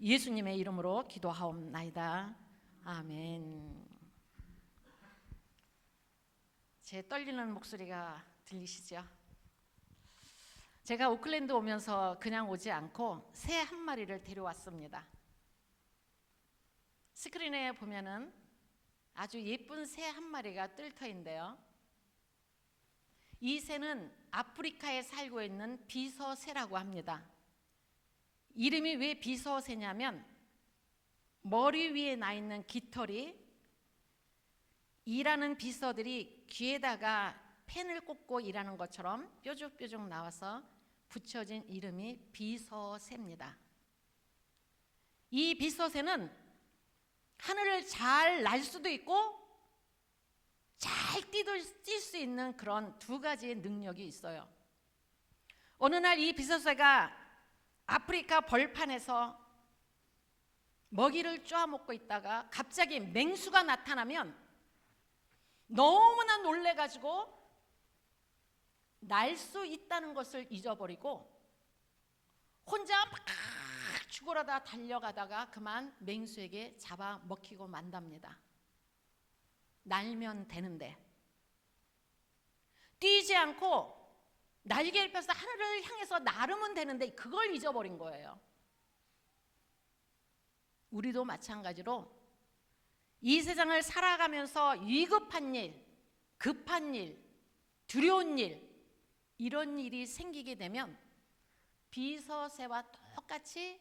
예수님의 이름으로 기도하옵나이다. 아멘. 제 떨리는 목소리가 들리시죠? 제가 오클랜드 오면서 그냥 오지 않고 새 한 마리를 데려왔습니다. 스크린에 보면은 아주 예쁜 새 한 마리가 뜰 터인데요. 이 새는 아프리카에 살고 있는 비서새라고 합니다. 이름이 왜 비서새냐면 머리 위에 나 있는 깃털이 일하는 비서들이 귀에다가 펜을 꽂고 일하는 것처럼 뾰족뾰족 나와서 붙여진 이름이 비서새입니다. 이 비서새는 하늘을 잘 날 수도 있고 잘 뛸 수 있는 그런 두 가지의 능력이 있어요. 어느 날 이 비서새가 아프리카 벌판에서 먹이를 쪼아먹고 있다가 갑자기 맹수가 나타나면 너무나 놀래가지고 날 수 있다는 것을 잊어버리고 혼자 막 죽어라다 달려가다가 그만 맹수에게 잡아 먹히고 만답니다. 날면 되는데 뛰지 않고 날개를 펴서 하늘을 향해서 나르면 되는데 그걸 잊어버린 거예요. 우리도 마찬가지로 이 세상을 살아가면서 위급한 일, 급한 일, 두려운 일, 이런 일이 생기게 되면 비서새와 똑같이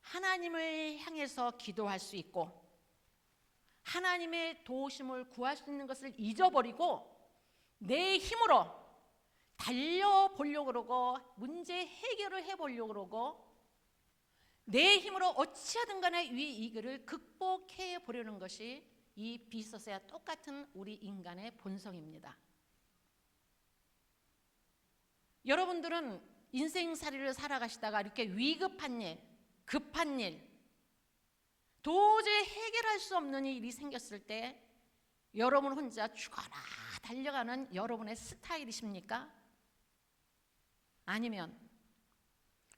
하나님을 향해서 기도할 수 있고 하나님의 도우심을 구할 수 있는 것을 잊어버리고 내 힘으로 달려보려고 그러고 문제 해결을 해보려고 그러고 내 힘으로 어찌하든 간에 이 이글을 극복해 보려는 것이 이 비서새와 똑같은 우리 인간의 본성입니다. 여러분들은 인생살이를 살아가시다가 이렇게 위급한 일, 급한 일, 도저히 해결할 수 없는 일이 생겼을 때 여러분 혼자 죽어라 달려가는 여러분의 스타일이십니까? 아니면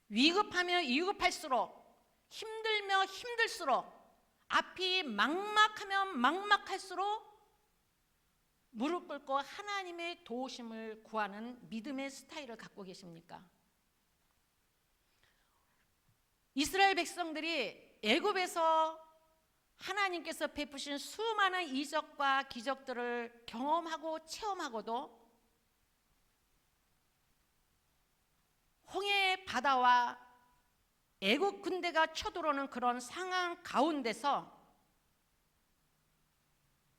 위급하면 위급할수록 힘들며 힘들수록 앞이 막막하면 막막할수록 무릎 꿇고 하나님의 도우심을 구하는 믿음의 스타일을 갖고 계십니까? 이스라엘 백성들이 애굽에서 하나님께서 베푸신 수많은 이적과 기적들을 경험하고 체험하고도 홍해 바다와 애국 군대가 쳐들어오는 그런 상황 가운데서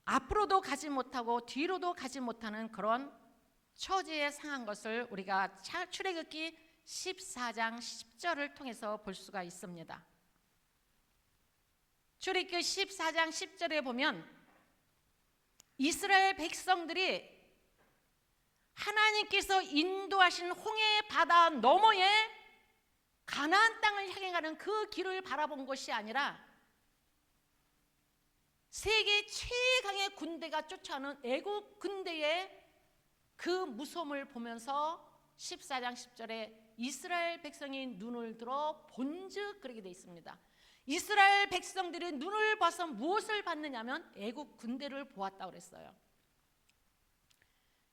앞으로도 가지 못하고 뒤로도 가지 못하는 그런 처지에 상한 것을 우리가 출애굽기 14장 10절을 통해서 볼 수가 있습니다. 출애굽기 14장 10절에 보면 이스라엘 백성들이 하나님께서 인도하신 홍해 바다 너머에 가나안 땅을 향해 가는 그 길을 바라본 것이 아니라 세계 최강의 군대가 쫓아오는 애국 군대의 그 무서움을 보면서 14장 10절에 이스라엘 백성이 눈을 들어 본즉 그렇게 되어 있습니다. 이스라엘 백성들이 눈을 봐서 무엇을 봤느냐면 애국 군대를 보았다고 그랬어요.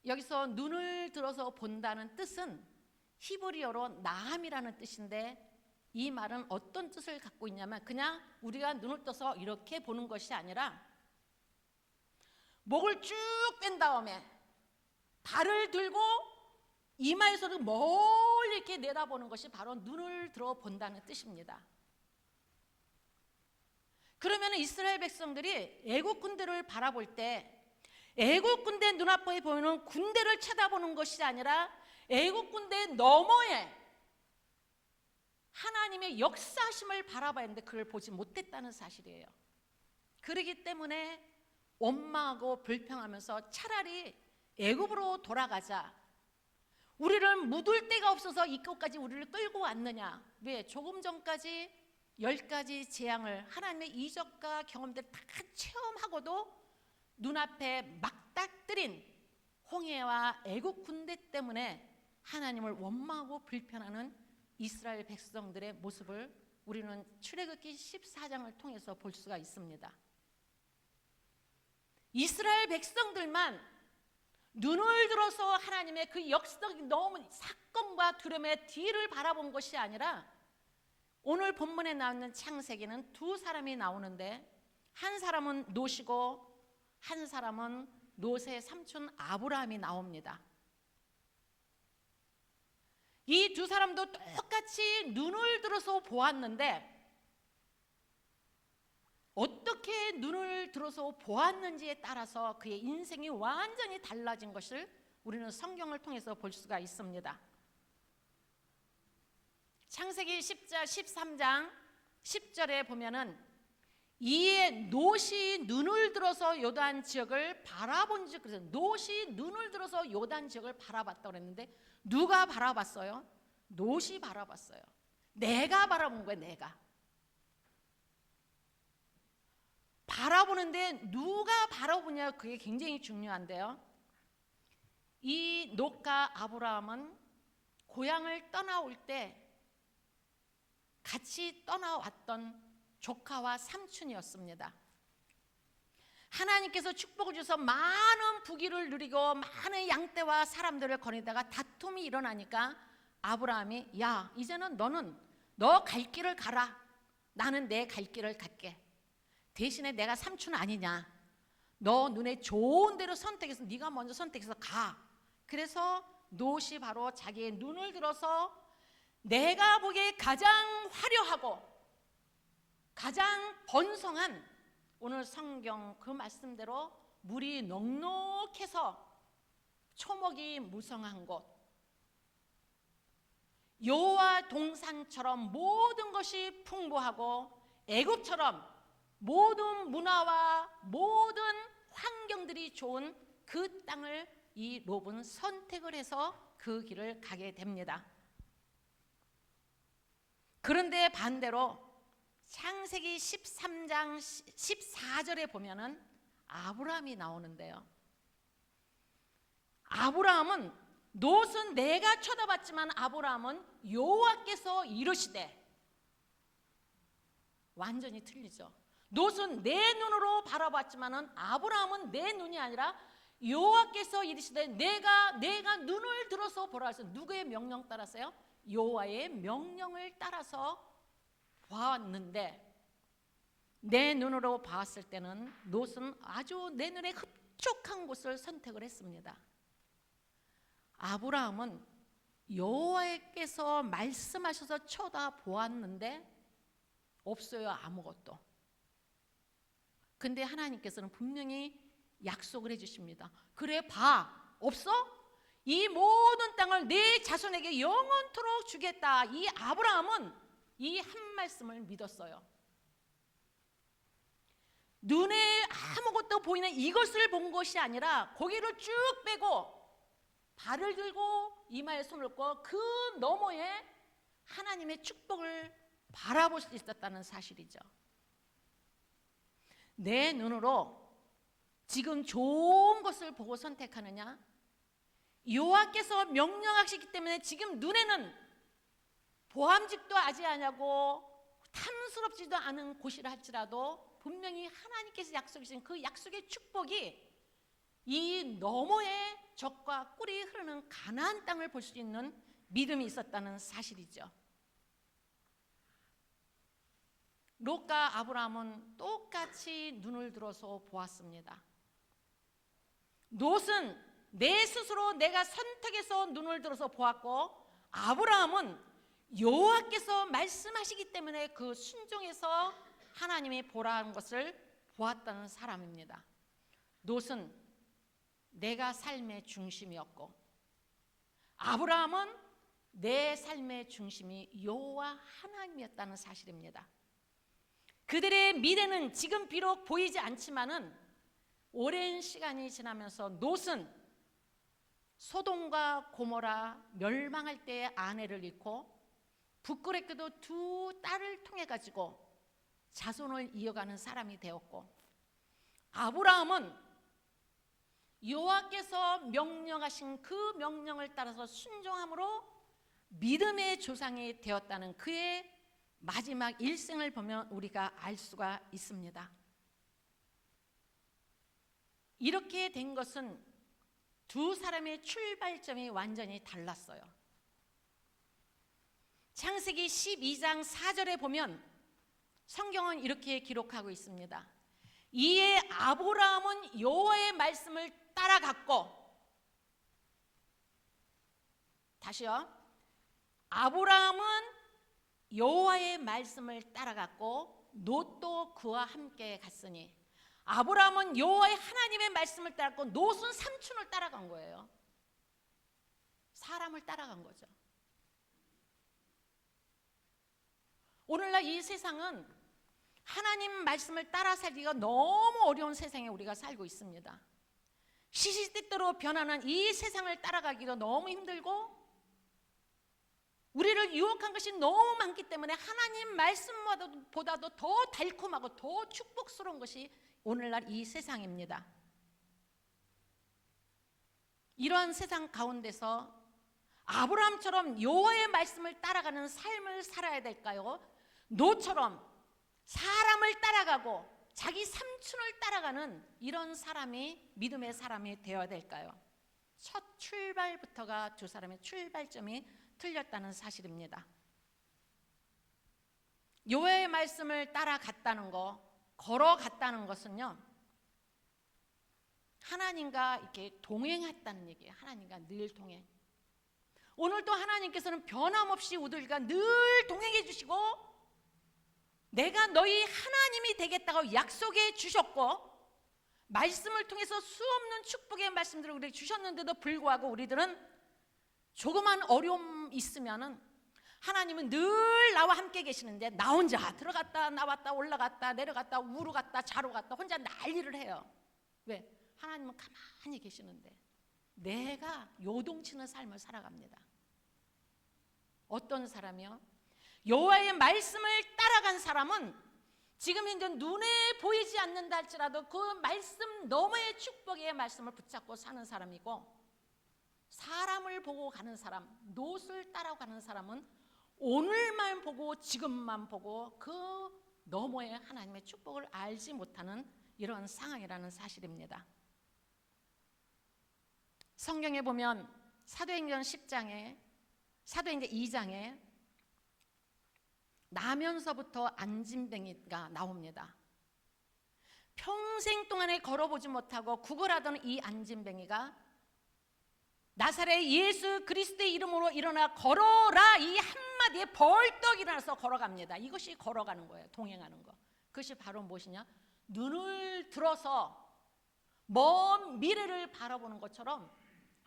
여기서 눈을 들어서 본다는 뜻은 히브리어로 나함이라는 뜻인데 이 말은 어떤 뜻을 갖고 있냐면 그냥 우리가 눈을 떠서 이렇게 보는 것이 아니라 목을 쭉 뺀 다음에 발을 들고 이마에서도 멀리 이렇게 내다보는 것이 바로 눈을 들어 본다는 뜻입니다. 그러면 이스라엘 백성들이 애국 군대를 바라볼 때 애국 군대 눈앞에 보이는 군대를 쳐다보는 것이 아니라 애국 군대 너머에 하나님의 역사심을 바라봐야 하는데 그걸 보지 못했다는 사실이에요. 그러기 때문에 원망하고 불평하면서 차라리 애굽으로 돌아가자. 우리를 묻을 데가 없어서 이곳까지 우리를 끌고 왔느냐? 왜 조금 전까지 열 가지 재앙을 하나님의 이적과 경험들 다 체험하고도 눈앞에 막닥뜨린 홍해와 애국 군대 때문에 하나님을 원망하고 불편하는 이스라엘 백성들의 모습을 우리는 출애굽기 14장을 통해서 볼 수가 있습니다. 이스라엘 백성들만 눈을 들어서 하나님의 그 역사적인 너무 사건과 두려움의 뒤를 바라본 것이 아니라 오늘 본문에 나오는 창세기는 두 사람이 나오는데 한 사람은 노시고 한 사람은 노세의 삼촌 아브라함이 나옵니다. 이 두 사람도 똑같이 눈을 들어서 보았는데 어떻게 눈을 들어서 보았는지에 따라서 그의 인생이 완전히 달라진 것을 우리는 성경을 통해서 볼 수가 있습니다. 창세기 10장 13장 10절에 보면은 이에 노시 눈을 들어서 요단 지역을 바라본 즉 그래서 노시 눈을 들어서 요단 지역을 바라봤다고 그랬는데 누가 바라봤어요? 노시 바라봤어요. 내가 바라본 거예요, 내가. 바라보는데 누가 바라보냐 그게 굉장히 중요한데요. 이 노가 아브라함은 고향을 떠나올 때 같이 떠나왔던 조카와 삼촌이었습니다. 하나님께서 축복을 주셔서 많은 부귀를 누리고 많은 양떼와 사람들을 거니다가 다툼이 일어나니까 아브라함이 야 이제는 너는 너 갈 길을 가라. 나는 내 갈 길을 갈게. 대신에 내가 삼촌 아니냐. 너 눈에 좋은 대로 선택해서 네가 먼저 선택해서 가. 그래서 노시 바로 자기의 눈을 들어서 내가 보기에 가장 화려하고 가장 번성한 오늘 성경 그 말씀대로 물이 넉넉해서 초목이 무성한 곳 여호와 동산처럼 모든 것이 풍부하고 애굽처럼 모든 문화와 모든 환경들이 좋은 그 땅을 이 롭은 선택을 해서 그 길을 가게 됩니다. 그런데 반대로 창세기 13장 14절에 보면은 아브라함이 나오는데요. 아브라함은 롯은 내가 쳐다봤지만 아브라함은 여호와께서 이르시되 완전히 틀리죠. 롯은 내 눈으로 바라봤지만은 아브라함은 내 눈이 아니라 여호와께서 이르시되 내가 내가 눈을 들어서 보라 해서 누구의 명령 따라서요? 여호와의 명령을 따라서 보았는데 내 눈으로 봤을 때는 롯은 아주 내 눈에 흡족한 곳을 선택을 했습니다. 아브라함은 여호와께서 말씀하셔서 쳐다보았는데 없어요 아무것도. 근데 하나님께서는 분명히 약속을 해주십니다. 그래 봐 없어? 이 모든 땅을 내 자손에게 영원토록 주겠다. 이 아브라함은 이 한 말씀을 믿었어요. 눈에 아무것도 보이는 이것을 본 것이 아니라 고개를 쭉 빼고 발을 들고 이마에 손을 얹고 그 너머에 하나님의 축복을 바라볼 수 있었다는 사실이죠. 내 눈으로 지금 좋은 것을 보고 선택하느냐? 여호와께서 명령하시기 때문에 지금 눈에는 보암직도 하지 않냐고 탐스럽지도 않은 곳이라 할지라도 분명히 하나님께서 약속하신 그 약속의 축복이 이 너머의 적과 꿀이 흐르는 가나안 땅을 볼 수 있는 믿음이 있었다는 사실이죠. 롯과 아브라함은 똑같이 눈을 들어서 보았습니다. 롯은 내 스스로 내가 선택해서 눈을 들어서 보았고 아브라함은 여호와께서 말씀하시기 때문에 그 순종해서 하나님이 보라는 것을 보았다는 사람입니다. 롯은 내가 삶의 중심이었고 아브라함은 내 삶의 중심이 여호와 하나님이었다는 사실입니다. 그들의 미래는 지금 비록 보이지 않지만은 오랜 시간이 지나면서 롯은 소돔과 고모라 멸망할 때 아내를 잃고 부끄럽게도 두 딸을 통해 가지고 자손을 이어가는 사람이 되었고 아브라함은 여호와께서 명령하신 그 명령을 따라서 순종함으로 믿음의 조상이 되었다는 그의 마지막 일생을 보면 우리가 알 수가 있습니다. 이렇게 된 것은 두 사람의 출발점이 완전히 달랐어요. 창세기 12장 4절에 보면 성경은 이렇게 기록하고 있습니다. 이에 아브라함은 여호와의 말씀을 따라갔고 다시요. 아브라함은 여호와의 말씀을 따라갔고 롯도 그와 함께 갔으니 아브라함은 여호와의 하나님의 말씀을 따랐고 롯은 삼촌을 따라간 거예요. 사람을 따라간 거죠. 오늘날 이 세상은 하나님 말씀을 따라 살기가 너무 어려운 세상에 우리가 살고 있습니다. 시시때때로 변하는 이 세상을 따라가기도 너무 힘들고 우리를 유혹한 것이 너무 많기 때문에 하나님 말씀보다도 더 달콤하고 더 축복스러운 것이 오늘날 이 세상입니다. 이러한 세상 가운데서 아브라함처럼 여호와의 말씀을 따라가는 삶을 살아야 될까요? 노처럼 사람을 따라가고 자기 삼촌을 따라가는 이런 사람이 믿음의 사람이 되어야 될까요? 첫 출발부터가 두 사람의 출발점이 틀렸다는 사실입니다. 여호와의 말씀을 따라갔다는 거, 걸어갔다는 것은요. 하나님과 이렇게 동행했다는 얘기예요. 하나님과 늘 동행. 오늘도 하나님께서는 변함없이 우리가 늘 동행해 주시고 내가 너희 하나님이 되겠다고 약속해 주셨고 말씀을 통해서 수없는 축복의 말씀들을 우리에게 주셨는데도 불구하고 우리들은 조그만 어려움 있으면은 하나님은 늘 나와 함께 계시는데 나 혼자 들어갔다 나왔다 올라갔다 내려갔다 우로 갔다 좌로 갔다 혼자 난리를 해요. 왜? 하나님은 가만히 계시는데 내가 요동치는 삶을 살아갑니다. 어떤 사람이요? 여호와의 말씀을 따라간 사람은 지금 이제 눈에 보이지 않는다 할지라도 그 말씀 너머의 축복의 말씀을 붙잡고 사는 사람이고 사람을 보고 가는 사람, 노을 따라가는 사람은 오늘만 보고 지금만 보고 그 너머의 하나님의 축복을 알지 못하는 이런 상황이라는 사실입니다. 성경에 보면 사도행전 10장에 사도행전 2장에 나면서부터 안진뱅이가 나옵니다. 평생 동안에 걸어보지 못하고 구걸하던 이 안진뱅이가 나사렛 예수 그리스도의 이름으로 일어나 걸어라 이 한마디에 벌떡 일어나서 걸어갑니다. 이것이 걸어가는 거예요. 동행하는 거. 그것이 바로 무엇이냐? 눈을 들어서 먼 미래를 바라보는 것처럼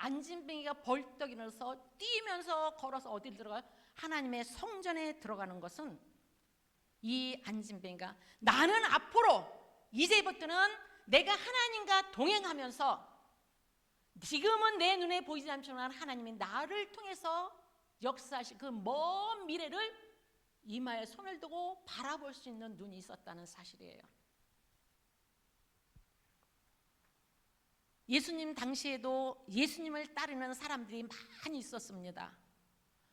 안진뱅이가 벌떡 일어나서 뛰면서 걸어서 어디를 들어가요? 하나님의 성전에 들어가는 것은 이 안진뱅이가 나는 앞으로 이제부터는 내가 하나님과 동행하면서 지금은 내 눈에 보이지 않지만 하나님이 나를 통해서 역사하실 그 먼 미래를 이마에 손을 두고 바라볼 수 있는 눈이 있었다는 사실이에요. 예수님 당시에도 예수님을 따르는 사람들이 많이 있었습니다.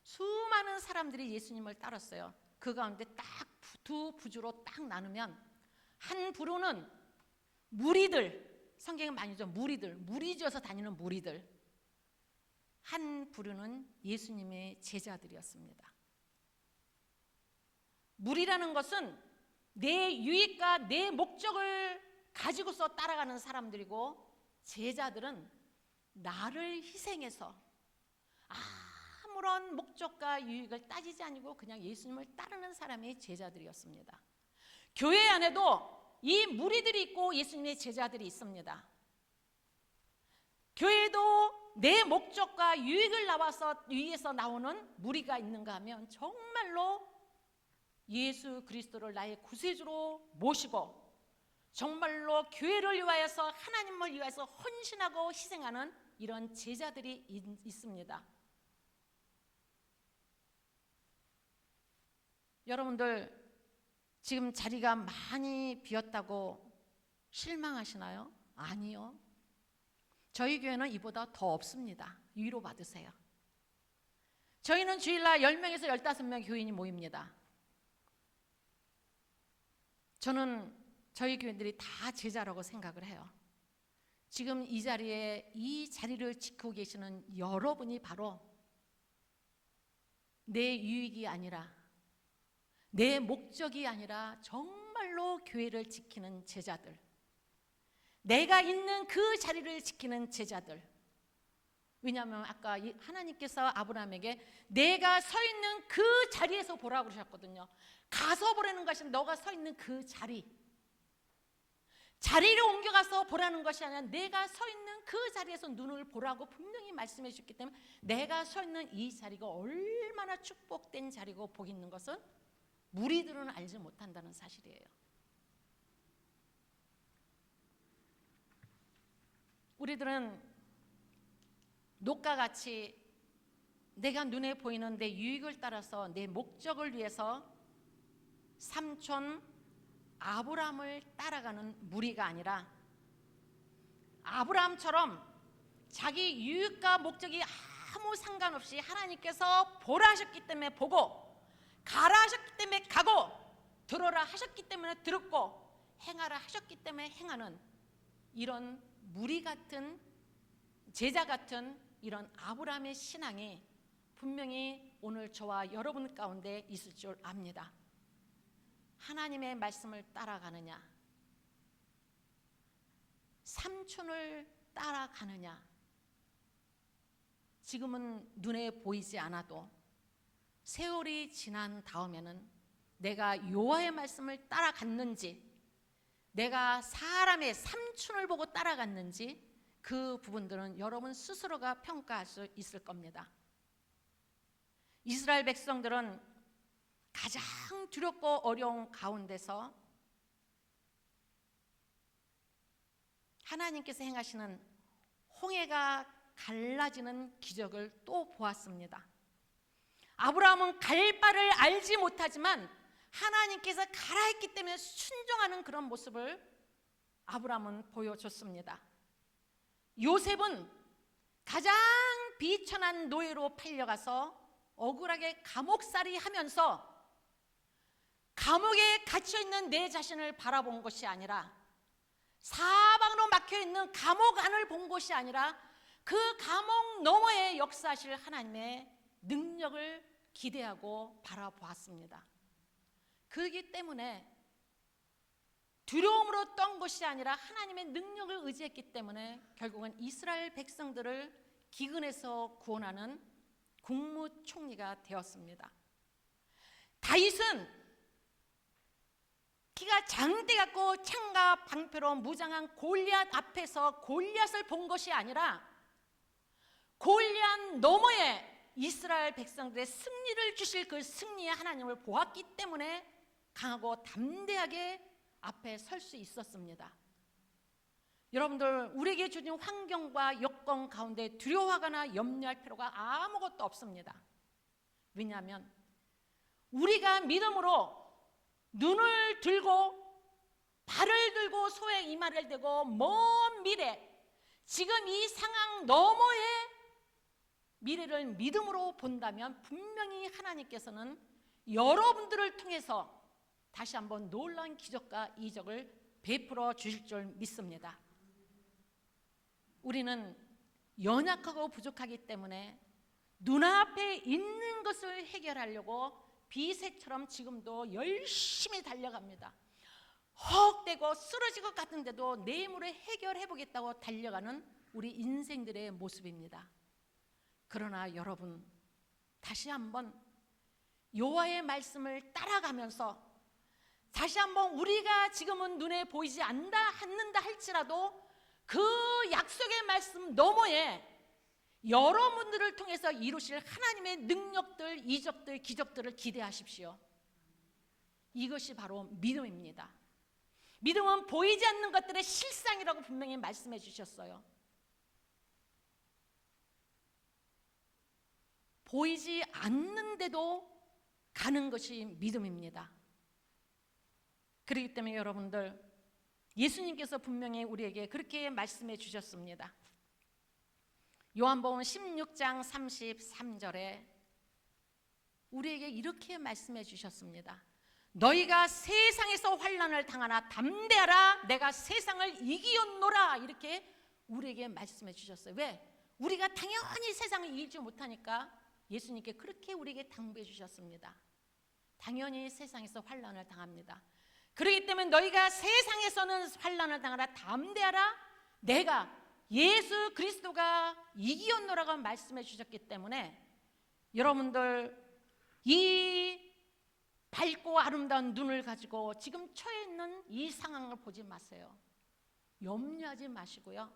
수많은 사람들이 예수님을 따랐어요. 그 가운데 딱 두 부주로 딱 나누면 한 부로는 무리들, 성경에 많이 죠 무리들, 무리지어서 다니는 무리들. 한 부류는 예수님의 제자들이었습니다. 무리라는 것은 내 유익과 내 목적을 가지고서 따라가는 사람들이고 제자들은 나를 희생해서 아무런 목적과 유익을 따지지 아니고 그냥 예수님을 따르는 사람의 제자들이었습니다. 교회 안에도 이 무리들이 있고 예수님의 제자들이 있습니다. 교회도 내 목적과 유익을 나와서 위에서 나오는 무리가 있는가 하면 정말로 예수 그리스도를 나의 구세주로 모시고 정말로 교회를 위하여서 하나님을 위하여서 헌신하고 희생하는 이런 제자들이 있, 습니다 여러분들 지금 자리가 많이 비었다고 실망하시나요? 아니요. 저희 교회는 이보다 더 없습니다. 위로 받으세요. 저희는 주일날 10명에서 15명 교인이 모입니다. 저는 저희 교인들이 다 제자라고 생각을 해요. 지금 이 자리에 이 자리를 지키고 계시는 여러분이 바로 내 유익이 아니라 내 목적이 아니라 정말로 교회를 지키는 제자들. 내가 있는 그 자리를 지키는 제자들. 왜냐하면 아까 이 하나님께서 아브라함에게 내가 서 있는 그 자리에서 보라고 그러셨거든요. 가서 보라는 것이 너가 서 있는 그 자리. 자리를 옮겨가서 보라는 것이 아니라 내가 서 있는 그 자리에서 눈을 보라고 분명히 말씀해 주셨기 때문에 내가 서 있는 이 자리가 얼마나 축복된 자리고 복 있는 것은 무리들은 알지 못한다는 사실이에요. 우리들은 녹과 같이 내가 눈에 보이는 내 유익을 따라서 내 목적을 위해서 삼촌 아브라함을 따라가는 무리가 아니라 아브라함처럼 자기 유익과 목적이 아무 상관없이 하나님께서 보라 하셨기 때문에 보고 가라 하셨기 때문에 가고 들어라 하셨기 때문에 들었고 행하라 하셨기 때문에 행하는 이런 무리 같은 제자 같은 이런 아브라함의 신앙이 분명히 오늘 저와 여러분 가운데 있을 줄 압니다. 하나님의 말씀을 따라가느냐, 삼촌을 따라가느냐, 지금은 눈에 보이지 않아도 세월이 지난 다음에는 내가 요하의 말씀을 따라갔는지, 내가 사람의 삼촌을 보고 따라갔는지 그 부분들은 여러분 스스로가 평가할 수 있을 겁니다. 이스라엘 백성들은 가장 두렵고 어려운 가운데서 하나님께서 행하시는 홍해가 갈라지는 기적을 또 보았습니다. 아브라함은 갈 바를 알지 못하지만 하나님께서 가라 했기 때문에 순종하는 그런 모습을 아브라함은 보여줬습니다. 요셉은 가장 비천한 노예로 팔려가서 억울하게 감옥살이 하면서 감옥에 갇혀 있는 내 자신을 바라본 것이 아니라 사방으로 막혀 있는 감옥 안을 본 것이 아니라 그 감옥 너머에 역사하실 하나님의 능력을 기대하고 바라보았습니다. 그렇기 때문에 두려움으로 떤 것이 아니라 하나님의 능력을 의지했기 때문에 결국은 이스라엘 백성들을 기근에서 구원하는 국무총리가 되었습니다. 다윗은 키가 장대 같고 창과 방패로 무장한 골리앗 앞에서 골리앗을 본 것이 아니라 골리앗 너머에 이스라엘 백성들의 승리를 주실 그 승리의 하나님을 보았기 때문에 강하고 담대하게 앞에 설 수 있었습니다. 여러분들 우리에게 주신 환경과 여건 가운데 두려워하거나 염려할 필요가 아무것도 없습니다. 왜냐하면 우리가 믿음으로 눈을 들고 발을 들고 소에 이마를 대고 먼 미래 지금 이 상황 너머의 미래를 믿음으로 본다면 분명히 하나님께서는 여러분들을 통해서 다시 한번 놀라운 기적과 이적을 베풀어 주실 줄 믿습니다. 우리는 연약하고 부족하기 때문에 눈앞에 있는 것을 해결하려고 비새처럼 지금도 열심히 달려갑니다. 헉대고 쓰러질 것 같은데도 내일모레 해결해 보겠다고 달려가는 우리 인생들의 모습입니다. 그러나 여러분 다시 한번 여호와의 말씀을 따라가면서 다시 한번 우리가 지금은 눈에 보이지 않는다 할지라도 그 약속의 말씀 너머에 여러분들을 통해서 이루실 하나님의 능력들, 이적들, 기적들을 기대하십시오. 이것이 바로 믿음입니다. 믿음은 보이지 않는 것들의 실상이라고 분명히 말씀해 주셨어요. 보이지 않는데도 가는 것이 믿음입니다. 그렇기 때문에 여러분들 예수님께서 분명히 우리에게 그렇게 말씀해 주셨습니다. 요한복음 16장 33절에 우리에게 이렇게 말씀해 주셨습니다. 너희가 세상에서 환란을 당하나 담대하라 내가 세상을 이기었노라 이렇게 우리에게 말씀해 주셨어요. 왜? 우리가 당연히 세상을 이기지 못하니까 예수님께 그렇게 우리에게 당부해 주셨습니다. 당연히 세상에서 환란을 당합니다. 그렇기 때문에 너희가 세상에서는 환란을 당하라 담대하라 내가 예수 그리스도가 이기었노라고 말씀해 주셨기 때문에 여러분들 이 밝고 아름다운 눈을 가지고 지금 처해 있는 이 상황을 보지 마세요. 염려하지 마시고요.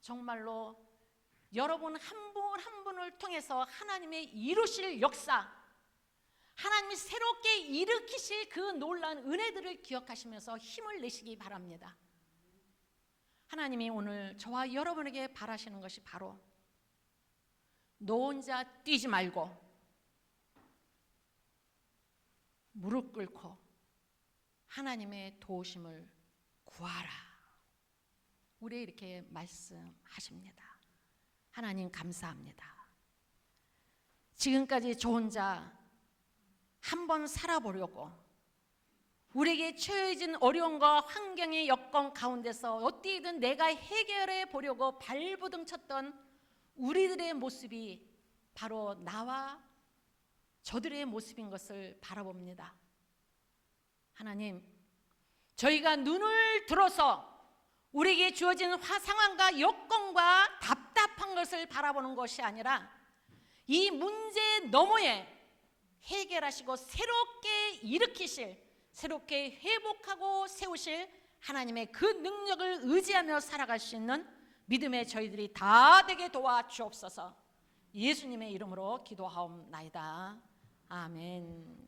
정말로 여러분 한 분한 분을 통해서 하나님의 이루실 역사, 하나님이 새롭게 일으키실 그 놀라운 은혜들을 기억하시면서 힘을 내시기 바랍니다. 하나님이 오늘 저와 여러분에게 바라시는 것이 바로 너 혼자 뛰지 말고 무릎 꿇고 하나님의 도우심을 구하라. 우리 이렇게 말씀하십니다. 하나님 감사합니다. 지금까지 저 혼자 한 번 살아보려고 우리에게 처해진 어려움과 환경의 여건 가운데서 어떻게든 내가 해결해 보려고 발부등 쳤던 우리들의 모습이 바로 나와 저들의 모습인 것을 바라봅니다. 하나님, 저희가 눈을 들어서 우리에게 주어진 화 상황과 여건과 답답한 것을 바라보는 것이 아니라 이 문제 너머에 해결하시고 새롭게 일으키실 새롭게 회복하고 세우실 하나님의 그 능력을 의지하며 살아갈 수 있는 믿음의 저희들이 다 되게 도와 주옵소서. 예수님의 이름으로 기도하옵나이다. 아멘.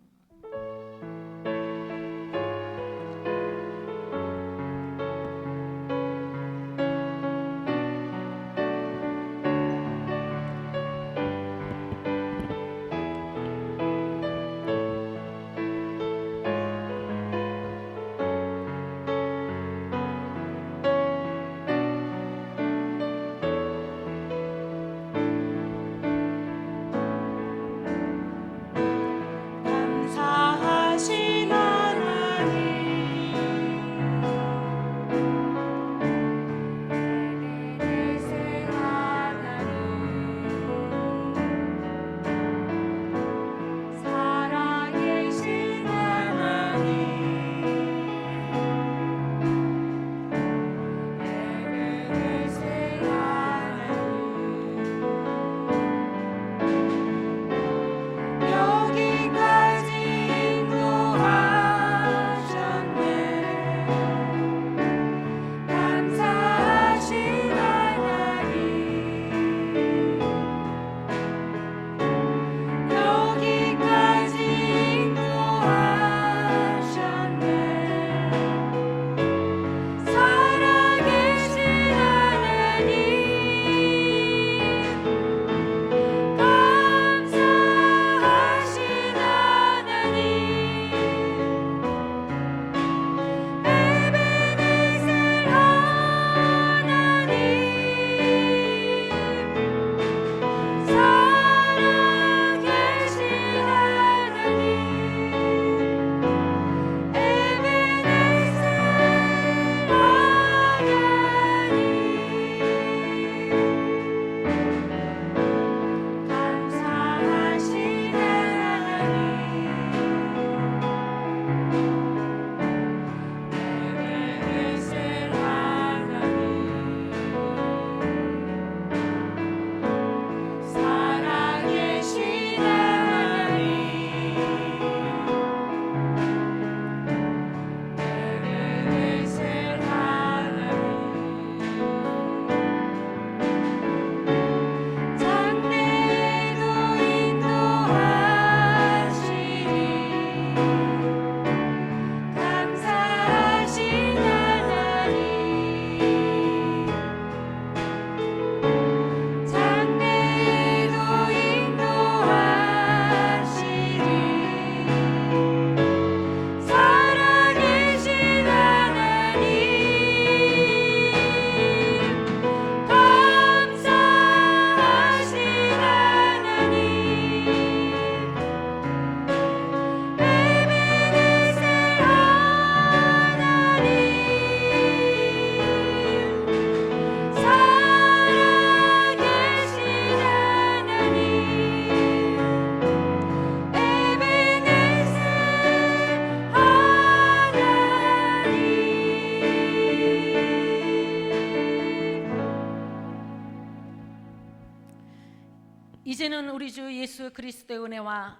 우리 주 예수 그리스도의 은혜와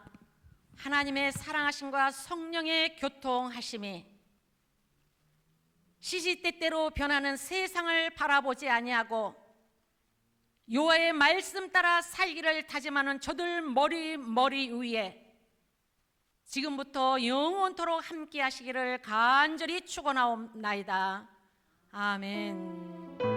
하나님의 사랑하심과 성령의 교통하심이 시시때때로 변하는 세상을 바라보지 아니하고 요하의 말씀 따라 살기를 다짐하는 저들 머리 머리 위에 지금부터 영원토록 함께 하시기를 간절히 축원하옵나이다. 아멘.